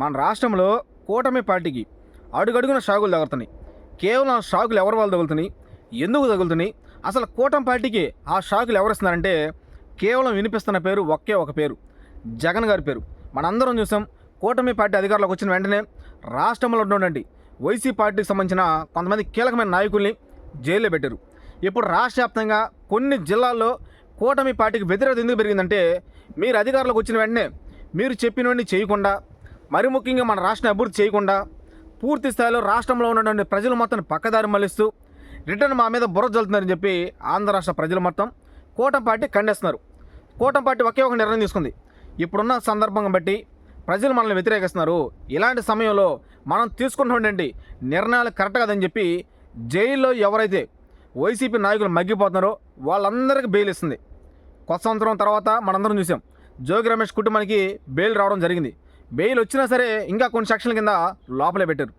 మన రాష్ట్రంలో కూటమి పార్టీకి అడుగడుగున షాకులు తగులుతున్నాయి. కేవలం ఆ షాకులు ఎవరి వాళ్ళు తగులుతున్నాయి? ఎందుకు తగులుతున్నాయి? అసలు కూటమి పార్టీకి ఆ షాకులు ఎవరు ఇస్తున్నారంటే కేవలం వినిపిస్తున్న పేరు ఒకే ఒక పేరు జగన్ గారి పేరు. మనందరం చూసాం కూటమి పార్టీ అధికారులకు వచ్చిన వెంటనే రాష్ట్రంలో ఉన్నటువంటి వైసీ పార్టీకి సంబంధించిన కొంతమంది కీలకమైన నాయకుల్ని జైల్లో పెట్టారు. ఇప్పుడు రాష్ట్ర వ్యాప్తంగా కొన్ని జిల్లాల్లో కూటమి పార్టీకి వ్యతిరేకత ఎందుకు పెరిగిందంటే మీరు అధికారులకు వచ్చిన వెంటనే మీరు చెప్పినవన్నీ చేయకుండా మరి ముఖ్యంగా మన రాష్ట్రం అభివృద్ధి చేయకుండా పూర్తి స్థాయిలో రాష్ట్రంలో ఉన్నటువంటి ప్రజలు మొత్తం పక్కదారి మళ్ళిస్తూ రిటర్న్ మా మీద బుర్ర జల్లుతున్నారని చెప్పి ఆంధ్ర రాష్ట్ర ప్రజలు మొత్తం కూటమి పార్టీ ఖండిస్తున్నారు. కూటమి పార్టీ ఒకే ఒక నిర్ణయం తీసుకుంది. ఇప్పుడున్న సందర్భంగా బట్టి ప్రజలు మనల్ని వ్యతిరేకిస్తున్నారు. ఇలాంటి సమయంలో మనం తీసుకున్నటువంటి నిర్ణయాలు కరెక్ట్ కాదని చెప్పి జైల్లో ఎవరైతే వైసీపీ నాయకులు మగ్గిపోతున్నారో వాళ్ళందరికీ బెయిల్ ఇస్తుంది. కొత్త సంవత్సరం తర్వాత మనందరం చూసాం. జోగి రమేష్ కుటుంబానికి బెయిల్ రావడం జరిగింది. బెయిల్ వచ్చినా సరే ఇంకా కొన్ని సెక్షన్ల కింద లోపలే పెట్టారు.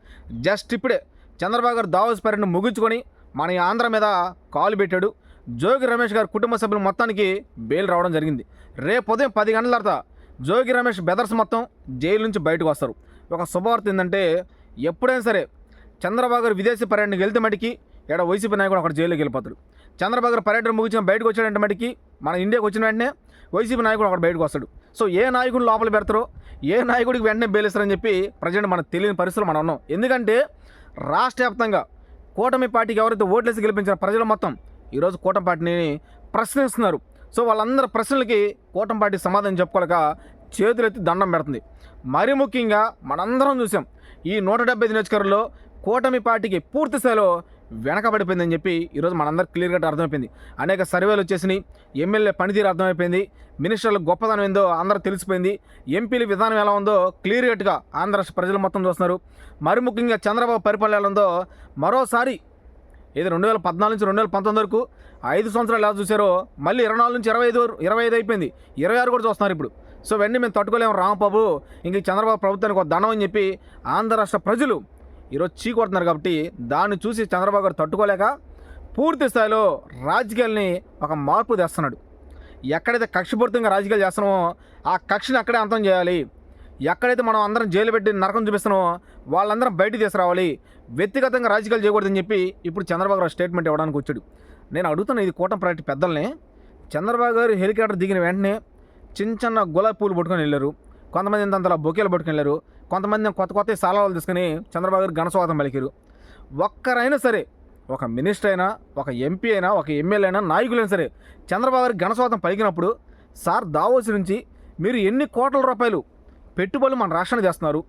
జస్ట్ ఇప్పుడే చంద్రబాబు గారు దావోస్ పర్యటన ముగించుకొని మన ఆంధ్ర మీద కాలు పెట్టాడు. జోగి రమేష్ గారి కుటుంబ సభ్యులు మొత్తానికి బెయిల్ రావడం జరిగింది. రేపు ఉదయం పది గంటల తర్వాత జోగి రమేష్ బెదర్స్ మొత్తం జైలు నుంచి బయటకు వస్తారు. ఒక శుభవార్త ఏంటంటే ఎప్పుడైనా సరే చంద్రబాబు గారు విదేశీ పర్యటనకి వెళ్తే మటుకి ఇక్కడ వైసీపీ నాయకుడు అక్కడ జైలుకి వెళ్ళిపోతాడు. చంద్రబాబు గారు పర్యటన ముగించిన బయటకు వచ్చాడంటే మటుకి మన ఇండియాకి వచ్చిన వెంటనే వైసీపీ నాయకుడు అక్కడ బయటకు వస్తాడు. సో ఏ నాయకుడు లోపల పెడతారో ఏ నాయకుడికి వెంటనే బేలిస్తారని చెప్పి ప్రజెంట్ మనకు తెలియని పరిస్థితులు మనం ఉన్నాం. ఎందుకంటే రాష్ట్ర వ్యాప్తంగా కూటమి పార్టీకి ఎవరైతే ఓట్లేసి గెలిపించిన ప్రజలు మొత్తం ఈరోజు కూటమి పార్టీని ప్రశ్నిస్తున్నారు. సో వాళ్ళందరి ప్రశ్నలకి కూటమి పార్టీ సమాధానం చెప్పుకోలేక చేతులెత్తి దండం పెడుతుంది. మరి ముఖ్యంగా మనందరం చూసాం ఈ నూట డెబ్బై ఐదు నియోజకవర్గంలో కూటమి పార్టీకి పూర్తి స్థాయిలో వెనకబడిపోయిందని చెప్పి ఈరోజు మనందరికి క్లియర్ కట్ అర్థమైపోయింది. అనేక సర్వేలు వచ్చేసినాయి. ఎమ్మెల్యే పనితీరు అర్థమైపోయింది. మినిస్టర్ల గొప్పదనం ఏందో అందరూ తెలిసిపోయింది. ఎంపీల విధానం ఎలా ఉందో క్లియర్ కట్గా ఆంధ్రరాష్ట్ర ప్రజలు మొత్తం చూస్తున్నారు. మరి ముఖ్యంగా చంద్రబాబు పరిపాలన ఎలా ఉందో మరోసారి ఇది రెండు వేల పద్నాలుగు నుంచి రెండు వేల పంతొమ్మిది వరకు ఐదు సంవత్సరాలు ఎలా చూసారో మళ్ళీ ఇరవై నాలుగు నుంచి ఇరవై ఐదు ఇరవై ఐదు అయిపోయింది. ఇరవై ఆరు కూడా చూస్తున్నారు ఇప్పుడు. సో వెంటనే మేము తట్టుకోలేము. రామబాబు ఇంక చంద్రబాబు ప్రభుత్వానికి ఒక దండం అని చెప్పి ఆంధ్ర రాష్ట్ర ప్రజలు ఈరోజు చీకొడుతున్నారు కాబట్టి దాన్ని చూసి చంద్రబాబు గారు తట్టుకోలేక పూర్తి స్థాయిలో రాజకీయాల్ని ఒక మార్పు తెస్తున్నాడు. ఎక్కడైతే కక్షపూరితంగా రాజకీయాలు చేస్తున్నామో ఆ కక్షని అక్కడే అంతం చేయాలి. ఎక్కడైతే మనం అందరం జైలు పెట్టి నరకం చూపిస్తున్నామో వాళ్ళందరం బయటికి తీసుకురావాలి. వ్యక్తిగతంగా రాజకీయాలు చేయకూడదని చెప్పి ఇప్పుడు చంద్రబాబు గారు స్టేట్మెంట్ ఇవ్వడానికి వచ్చాడు. నేను అడుగుతున్న ఇది కూటమి పార్టీ పెద్దల్ని చంద్రబాబు గారు హెలికాప్టర్ దిగిన వెంటనే చిన్న చిన్న గులాబీ పూలు పట్టుకొని వెళ్ళారు. కొంతమంది ఇంతంతలా బొకేలు పట్టుకొని వెళ్ళారు. కొంతమంది కొత్త కొత్త సలహాలు తీసుకుని చంద్రబాబు గారు ఘనస్వాగతం పలికారు. ఒక్కరైనా సరే ఒక మినిస్టర్ అయినా ఒక ఎంపీ అయినా ఒక ఎమ్మెల్యే అయినా నాయకులైనా సరే చంద్రబాబు గారికి ఘనస్వాగతం పలికినప్పుడు సార్ దావోస్ నుంచి మీరు ఎన్ని కోట్ల రూపాయలు పెట్టుబడులు మన రాష్ట్రానికి చేస్తున్నారు?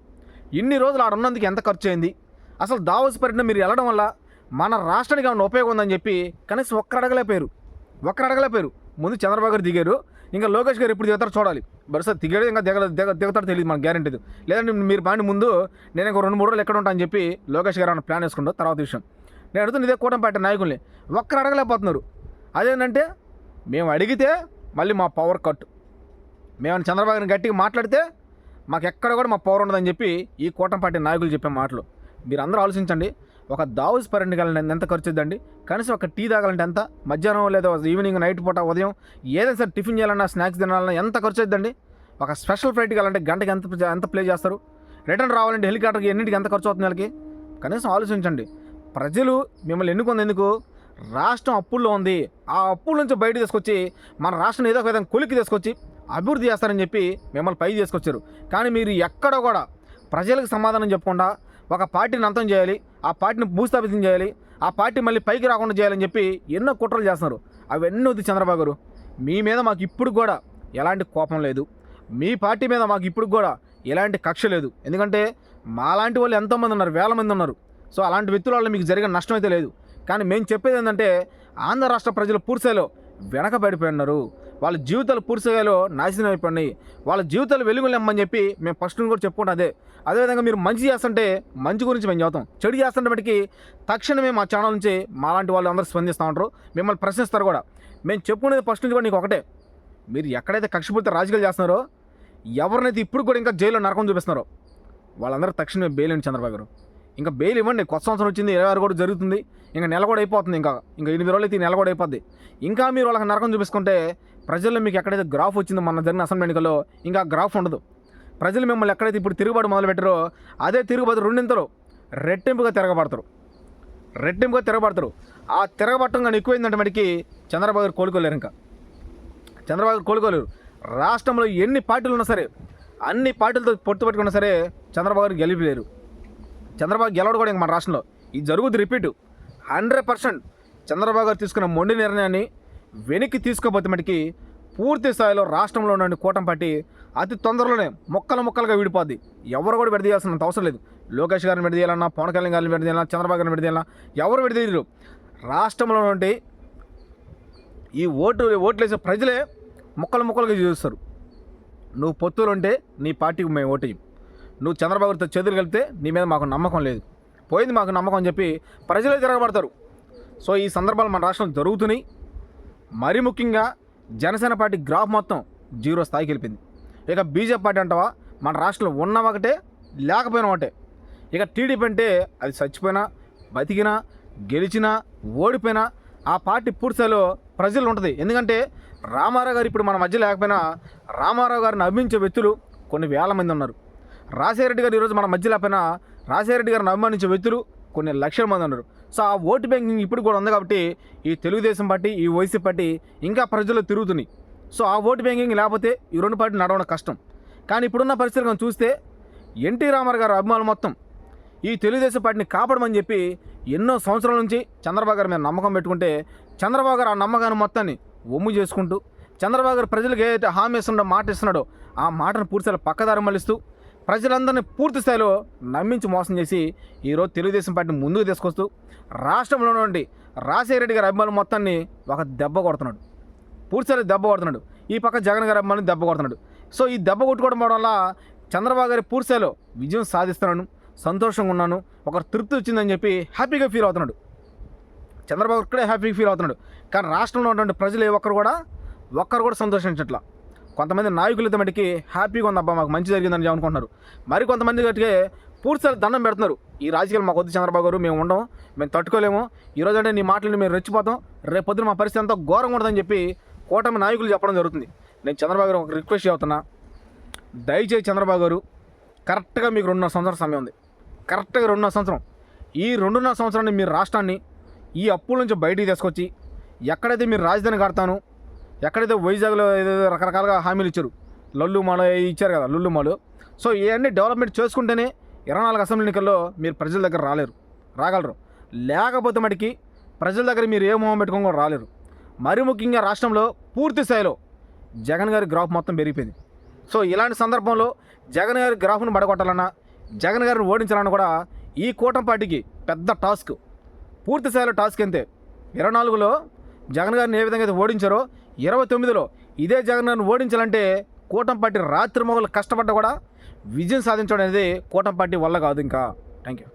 ఇన్ని రోజులు ఆడ ఉన్నందుకు ఎంత ఖర్చు అయింది? అసలు దావోస్ పర్యటన మీరు వెళ్ళడం వల్ల మన రాష్ట్రానికి ఏమైనా ఉపయోగం ఉందని చెప్పి కనీసం ఒక్కరు అడగలేకపోయారు. ఒక్కరు అడగలేకపోయారు. ముందు చంద్రబాబు గారు దిగారు. ఇంకా లోకేష్ గారు ఎప్పుడు దిగుతారో చూడాలి. బరుసా దిగాడు ఇంకా దిగ దిగ దిగుతారో తెలియదు మనకు గ్యారెంటీ లేదంటే మీరు పాండి ముందు నేను ఇంకో రెండు మూడు రోజులు ఎక్కడ ఉంటా అని చెప్పి లోకేష్ గారు అన్న ప్లాన్ వేసుకుంటారు తర్వాత విషయం. నేను అడుగుతున్న ఇదే కూటమి నాయకుల్ని. ఒక్కరు అడగలేకపోతున్నారు. అదేంటంటే మేము అడిగితే మళ్ళీ మా పవర్ కట్ మేము చంద్రబాబు గట్టిగా మాట్లాడితే మాకు ఎక్కడ కూడా మా పవర్ ఉండదని చెప్పి ఈ కూటమి నాయకులు చెప్పే మాటలు. మీరు అందరూ ఆలోచించండి. ఒక దావుస్ పర్యటనకి ఎంత ఖర్చు అండి కనీసం ఒక టీ తాగాలంటే ఎంత? మధ్యాహ్నం లేదా ఈవినింగ్ నైట్ పూట ఉదయం ఏదైనా సరే టిఫిన్ చేయాలన్నా స్నాక్స్ తినాలన్నా ఎంత ఖర్చు అవుతుందండి ఒక స్పెషల్ ఫ్లైట్ కావాలంటే గంటకి ఎంత ఎంత ప్లే చేస్తారు? రిటర్న్ రావాలంటే హెలికాప్టర్కి ఎన్నింటికి ఎంత ఖర్చు అవుతుంది వాళ్ళకి కనీసం ఆలోచించండి. ప్రజలు మిమ్మల్ని ఎన్నుకుంది ఎందుకు? రాష్ట్రం అప్పుల్లో ఉంది. ఆ అప్పుల నుంచి బయట తీసుకొచ్చి మన రాష్ట్రం ఏదో ఒక విధంగా కొలికి తీసుకొచ్చి అభివృద్ధి చేస్తారని చెప్పి మిమ్మల్ని పై తీసుకొచ్చారు. కానీ మీరు ఎక్కడ కూడా ప్రజలకు సమాధానం చెప్పకుండా ఒక పార్టీని అంతం చేయాలి ఆ పార్టీని భూస్థాపితం చేయాలి ఆ పార్టీ మళ్ళీ పైకి రాకుండా చేయాలని చెప్పి ఎన్నో కుట్రలు చేస్తున్నారు. అవన్నీ వద్దు చంద్రబాబు గారు. మీ మీద మాకు ఇప్పుడు కూడా ఎలాంటి కోపం లేదు. మీ పార్టీ మీద మాకు ఇప్పుడు కూడా ఎలాంటి కక్ష లేదు. ఎందుకంటే మాలాంటి వాళ్ళు ఎంతోమంది ఉన్నారు వేల మంది ఉన్నారు. సో అలాంటి వ్యక్తుల వల్ల మీకు జరిగిన నష్టం అయితే లేదు. కానీ మేము చెప్పేది ఏంటంటే ఆంధ్ర రాష్ట్ర ప్రజలు పూర్తిలో వెనకబడిపోయి ఉన్నారు. వాళ్ళ జీవితాలు పూర్తిగాలో నాశనం అయిపోయినాయి. వాళ్ళ జీవితాలు వెలుగులు చెప్పి మేము ఫస్ట్ నుంచి కూడా చెప్పుకుంటాం అదే. అదేవిధంగా మీరు మంచి చేస్తుంటే మంచి గురించి మేము చెబుతాం. చెడు చేస్తుంటే బట్టి తక్షణమే మా ఛానల్ నుంచి మాలాంటి వాళ్ళు అందరూ స్పందిస్తూ ఉంటారు. మిమ్మల్ని ప్రశ్నిస్తారు కూడా. మేము చెప్పుకునేది ఫస్ట్ నుంచి కూడా నీకు ఒకటే. మీరు ఎక్కడైతే కక్షపూరిత రాజకీయాలు చేస్తున్నారో ఎవరినైతే ఇప్పుడు కూడా ఇంకా జైల్లో నరకం చూపిస్తున్నారో వాళ్ళందరూ తక్షణమే బెయిల్ అండి చంద్రబాబు గారు. ఇంకా బెయిల్ ఇవ్వండి. కొత్త సంవత్సరం వచ్చింది ఇరవై ఆరు కూడా జరుగుతుంది. ఇంకా నెల కూడా అయిపోతుంది. ఇంకా ఇంకా ఎనిమిది రోజులు అయితే నెల కూడా అయిపోద్ది. ఇంకా మీరు వాళ్ళకి నరకం చూపిస్తుంటే ప్రజల్లో మీకు ఎక్కడైతే గ్రాఫ్ వచ్చిందో మన జరిగిన అసెంబ్లీ ఎన్నికల్లో ఇంకా గ్రాఫ్ ఉండదు. ప్రజలు మిమ్మల్ని ఎక్కడైతే ఇప్పుడు తిరుగుబాటు మొదలుపెట్టారో అదే తిరుగుబాటు రెండింతలు రెట్టింపుగా తిరగబడతారు. రెట్టింపుగా తిరగబడతారు. ఆ తిరగబట్టం కానీ ఎక్కువైందంటే మనకి చంద్రబాబు గారు కోలుకోలేరు ఇంకా. చంద్రబాబు గారు కోలుకోలేరు. రాష్ట్రంలో ఎన్ని పార్టీలు ఉన్నా సరే అన్ని పార్టీలతో పొత్తు పెట్టుకున్నా సరే చంద్రబాబు గారు గెలిపలేరు. చంద్రబాబు గెలవడం కూడా ఇంక మన రాష్ట్రంలో. ఇది జరుగుద్ది రిపీట్ హండ్రెడ్ పర్సెంట్ చంద్రబాబు గారు తీసుకున్న మొండి నిర్ణయాన్ని వెనక్కి తీసుకోబోతే మటుకి పూర్తి స్థాయిలో రాష్ట్రంలో ఉన్న కూటమి పార్టీ అతి తొందరలోనే మొక్కలు మొక్కలుగా విడిపోద్ది. ఎవరు కూడా విడదీయాల్సినంత అవసరం లేదు. లోకేష్ గారిని విడదీయాలన్నా పవన్ కళ్యాణ్ గారిని విడదీయాలన్నా చంద్రబాబు గారిని విడదీయాలన్నా ఎవరు విడదీయరు. రాష్ట్రంలో నుండి ఈ ఓటు ఓట్లు వేసే ప్రజలే ముక్కలు ముక్కలుగా చూస్తారు. నువ్వు పొత్తులు ఉంటే నీ పార్టీకి మేము ఓటు నువ్వు చంద్రబాబుతో చేతులు కలిపితే నీ మీద మాకు నమ్మకం లేదు. పోయింది మాకు నమ్మకం అని చెప్పి ప్రజలే తిరగబడతారు. సో ఈ సందర్భాలు మన రాష్ట్రంలో జరుగుతున్నాయి. మరీ ముఖ్యంగా జనసేన పార్టీ గ్రాఫ్ మొత్తం జీరో స్థాయికి వెళ్ళింది ఇక బీజేపీ పార్టీ అంటావా? మన రాష్ట్రంలో ఉన్న ఒకటే లేకపోయినా ఒకటే. ఇక టీడీపీ అంటే అది చచ్చిపోయినా బతికినా గెలిచినా ఓడిపోయినా ఆ పార్టీ పూర్తిస్థాయిలో ప్రజలు ఉంటుంది. ఎందుకంటే రామారావు గారు ఇప్పుడు మన మధ్య లేకపోయినా రామారావు గారిని అభిమానించే వ్యక్తులు కొన్ని వేల మంది ఉన్నారు. రాజశేఖరెడ్డి గారు ఈరోజు మన మధ్య లేకపోయినా రాజశేఖరెడ్డి గారిని అభిమానించే వ్యక్తులు కొన్ని లక్షల మంది ఉన్నారు. సో ఆ ఓటు బ్యాంకింగ్ ఇప్పుడు కూడా ఉంది కాబట్టి ఈ తెలుగుదేశం పార్టీ ఈ వైసీపీ పార్టీ ఇంకా ప్రజల్లో తిరుగుతున్నాయి. సో ఆ ఓటు బ్యాంకింగ్ లేకపోతే ఈ రెండు పార్టీలు నడవడం కష్టం. కానీ ఇప్పుడున్న పరిస్థితి చూస్తే ఎన్టీ రామారావు గారు అభిమానులు మొత్తం ఈ తెలుగుదేశం పార్టీని కాపాడమని చెప్పి ఎన్నో సంవత్సరాల నుంచి చంద్రబాబు గారి మీద నమ్మకం పెట్టుకుంటే చంద్రబాబు గారు ఆ నమ్మకాన్ని మొత్తాన్ని ఒమ్ము చేసుకుంటూ చంద్రబాబు గారు ప్రజలకు ఏదైతే హామీ ఇస్తున్నాడో మాట ఇస్తున్నాడో ఆ మాటను పూర్తిగా పక్కదారి మళ్ళిస్తూ ప్రజలందరినీ పూర్తి స్థాయిలో నమ్మించి మోసం చేసి ఈరోజు తెలుగుదేశం పార్టీని ముందుకు తీసుకొస్తూ రాష్ట్రంలో ఉన్నటువంటి రాజశేఖర రెడ్డి గారి అభిమానులు మొత్తాన్ని ఒక దెబ్బ కొడుతున్నాడు. పూర్తిస్థాయిలో దెబ్బ కొడుతున్నాడు. ఈ పక్క జగన్ గారి అభిమానులు దెబ్బ కొడుతున్నాడు. సో ఈ దెబ్బ కొట్టుకోవడం వల్ల చంద్రబాబు గారి పూర్తిస్థాయిలో విజయం సాధిస్తున్నాను. సంతోషంగా ఉన్నాను. ఒక తృప్తి వచ్చిందని చెప్పి హ్యాపీగా ఫీల్ అవుతున్నాడు. చంద్రబాబు ఇక్కడే హ్యాపీగా ఫీల్ అవుతున్నాడు. కానీ రాష్ట్రంలో ఉన్నటువంటి ప్రజలు ఏ ఒక్కరు కూడా ఒక్కరు కూడా సంతోషించట్లా. కొంతమంది నాయకులతో మటుకి హ్యాపీగా ఉంది అబ్బా మాకు మంచి జరిగిందని అనుకుంటున్నారు. మరి కొంతమంది గట్టిగా పూర్తిసారి దండం పెడుతున్నారు. ఈ రాజకీయాలు మాకు వద్దు చంద్రబాబు గారు మేము ఉండం మేము తట్టుకోలేము. ఈ అంటే నీ మాటలు మేము రెచ్చిపోతాం. రేపు పొద్దున మా పరిస్థితి అంతా ఘోరంగా ఉంటుందని చెప్పి కూటమి నాయకులు చెప్పడం జరుగుతుంది. నేను చంద్రబాబు గారు ఒక రిక్వెస్ట్ అవుతున్నా దయచేసి చంద్రబాబు గారు కరెక్ట్గా మీకు రెండున్నర సంవత్సరం సమయం ఉంది. కరెక్ట్గా రెండున్నర సంవత్సరం. ఈ రెండున్నర సంవత్సరాన్ని మీరు రాష్ట్రాన్ని ఈ అప్పుల నుంచి బయటికి తీసుకొచ్చి ఎక్కడైతే మీరు రాజధాని కడతాను ఎక్కడైతే వైజాగ్లో ఏదో రకరకాలుగా హామీలు ఇచ్చారు లల్లు మాలు ఇచ్చారు కదా లుల్లు మాలు. సో ఇవన్నీ డెవలప్మెంట్ చేసుకుంటేనే ఇరవై నాలుగు అసెంబ్లీ ఎన్నికల్లో మీరు ప్రజల దగ్గర రాలేరు రాగలరు. లేకపోతే మటుకి ప్రజల దగ్గర మీరు ఏ మొహం పెట్టుకొని కూడా రాలేరు. మరి ముఖ్యంగా రాష్ట్రంలో పూర్తి స్థాయిలో జగన్ గారి గ్రాఫ్ మొత్తం పెరిగిపోయింది. సో ఇలాంటి సందర్భంలో జగన్ గారి గ్రాఫ్ను పడగొట్టాలన్నా జగన్ గారిని ఓడించాలన్నా కూడా ఈ కూటమి పార్టీకి పెద్ద టాస్క్. పూర్తి స్థాయిలో టాస్క్ అంతే ఇరవై నాలుగులో జగన్ గారిని ఏ విధంగా అయితే ఓడించారో ఇరవై తొమ్మిదిలో ఇదే జగన్ను ఓడించాలంటే కూటమి పార్టీ రాత్రి మొగలు కష్టపడ్డ కూడా విజయం సాధించడం అనేది కూటమి పార్టీ వల్ల కాదు ఇంకా. Thank you